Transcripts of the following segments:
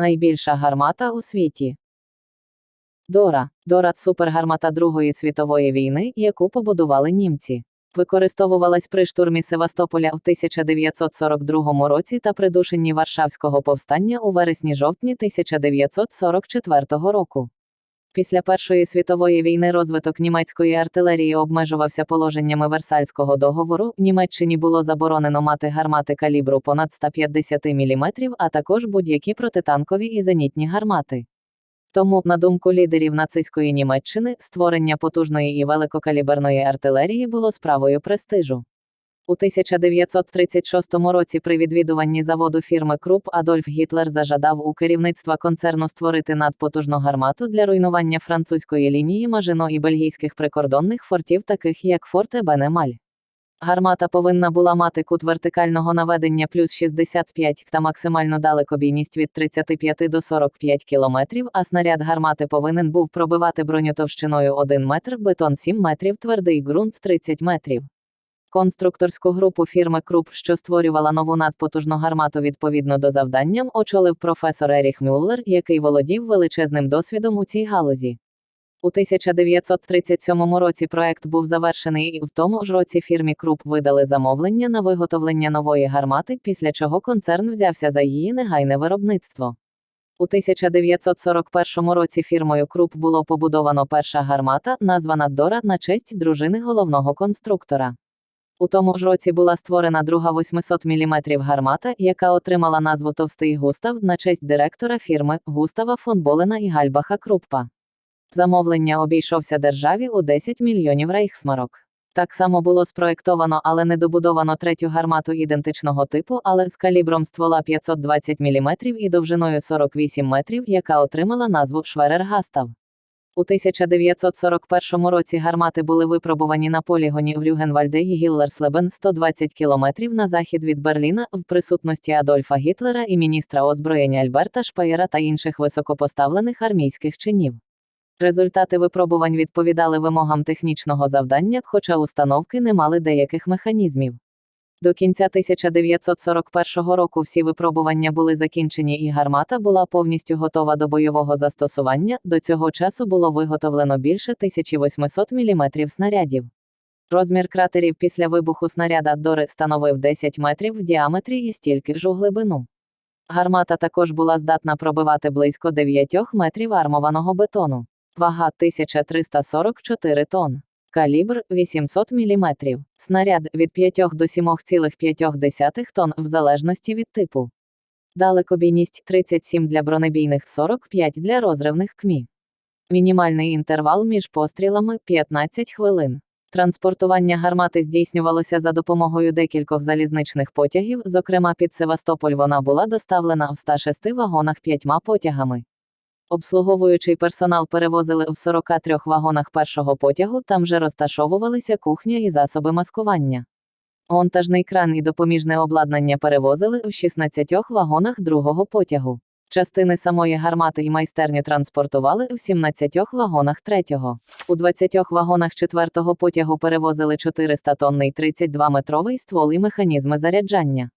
Найбільша гармата у світі. Дора. Дора супергармата Другої світової війни, яку побудували німці. Використовувалась при штурмі Севастополя в 1942 році та придушенні Варшавського повстання у вересні-жовтні 1944 року. Після Першої світової війни розвиток німецької артилерії обмежувався положеннями Версальського договору. Німеччині було заборонено мати гармати калібру понад 150 мм, а також будь-які протитанкові і зенітні гармати. Тому, на думку лідерів нацистської Німеччини, створення потужної і великокаліберної артилерії було справою престижу. У 1936 році при відвідуванні заводу фірми Круп Адольф Гітлер зажадав у керівництва концерну створити надпотужну гармату для руйнування французької лінії Мажино і бельгійських прикордонних фортів, таких як Форт Ебенемаль. Гармата повинна була мати кут вертикального наведення плюс 65 та максимальну далекобійність від 35 до 45 км, а снаряд гармати повинен був пробивати броню товщиною 1 метр, бетон 7 метрів, твердий ґрунт 30 метрів. Конструкторську групу фірми Круп, що створювала нову надпотужну гармату відповідно до завданням, очолив професор Еріх Мюллер, який володів величезним досвідом у цій галузі. У 1937 році проект був завершений і в тому ж році фірмі Круп видали замовлення на виготовлення нової гармати, після чого концерн взявся за її негайне виробництво. У 1941 році фірмою Круп було побудовано перша гармата, названа Дора на честь дружини головного конструктора. У тому ж році була створена друга 800 мм гармата, яка отримала назву Товстий Густав на честь директора фірми Густава фон Болена і Гальбаха Круппа. Замовлення обійшовся державі у 10 мільйонів рейхсмарок. Так само було спроектовано, але не добудовано третю гармату ідентичного типу, але з калібром ствола 520 мм і довжиною 48 метрів, яка отримала назву Шверер Гастав. У 1941 році гармати були випробувані на полігоні в Рюгенвальде і Гіллерслебен 120 кілометрів на захід від Берліна в присутності Адольфа Гітлера і міністра озброєння Альберта Шпаєра та інших високопоставлених армійських чинів. Результати випробувань відповідали вимогам технічного завдання, хоча установки не мали деяких механізмів. До кінця 1941 року всі випробування були закінчені і гармата була повністю готова до бойового застосування. До цього часу було виготовлено більше 1800 мм снарядів. Розмір кратерів після вибуху снаряда Дори становив 10 метрів в діаметрі і стільки ж у глибину. Гармата також була здатна пробивати близько 9 метрів армованого бетону. Вага 1344 тонн. Калібр 800 мм. Снаряд від 5 до 7,5 тонн в залежності від типу. Далекобійність 37 для бронебійних 45 для розривних КМІ. Мінімальний інтервал між пострілами 15 хвилин. Транспортування гармати здійснювалося за допомогою декількох залізничних потягів, зокрема під Севастополь вона була доставлена в 106 вагонах п'ятьма потягами. Обслуговуючий персонал перевозили в 43 вагонах першого потягу, там же розташовувалися кухня і засоби маскування. Монтажний кран і допоміжне обладнання перевозили в 16 вагонах другого потягу. Частини самої гармати і майстерню транспортували в 17 вагонах третього. У 20 вагонах четвертого потягу перевозили 400 тонний 32-метровий ствол і механізми заряджання.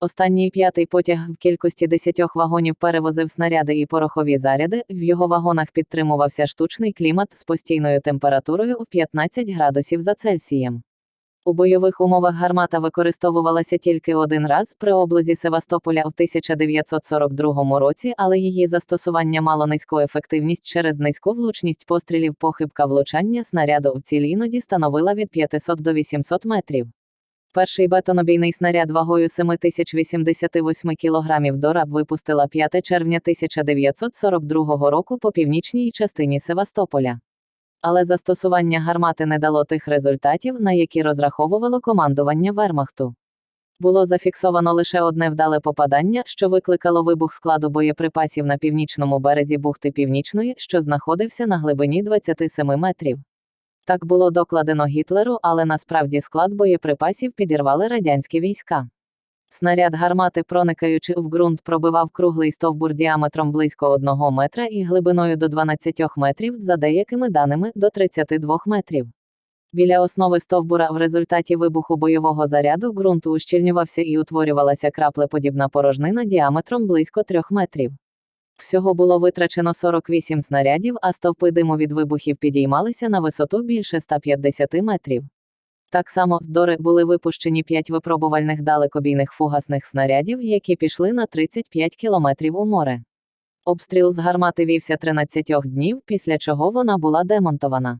Останній п'ятий потяг в кількості 10 вагонів перевозив снаряди і порохові заряди. В його вагонах підтримувався штучний клімат з постійною температурою в 15 градусів за Цельсієм. У бойових умовах гармата використовувалася тільки один раз при облозі Севастополя в 1942 році, але її застосування мало низьку ефективність через низьку влучність пострілів похибка влучання снаряду в ціль іноді становила від 500 до 800 метрів. Перший бетонобійний снаряд вагою 7088 кг Дора випустила 5 червня 1942 року по північній частині Севастополя. Але застосування гармати не дало тих результатів, на які розраховувало командування Вермахту. Було зафіксовано лише одне вдале попадання, що викликало вибух складу боєприпасів на північному березі бухти Північної, що знаходився на глибині 27 метрів. Так було докладено Гітлеру, але насправді склад боєприпасів підірвали радянські війська. Снаряд гармати, проникаючи в ґрунт, пробивав круглий стовбур діаметром близько 1 метра і глибиною до 12 метрів, за деякими даними до 32 метрів. Біля основи стовбура в результаті вибуху бойового заряду ґрунт ущільнювався і утворювалася краплеподібна порожнина діаметром близько 3 метрів. Всього було витрачено 48 снарядів, а стовпи диму від вибухів підіймалися на висоту більше 150 метрів. Так само з Дори були випущені 5 випробувальних далекобійних фугасних снарядів, які пішли на 35 кілометрів у море. Обстріл з гармати вівся 13 днів, після чого вона була демонтована.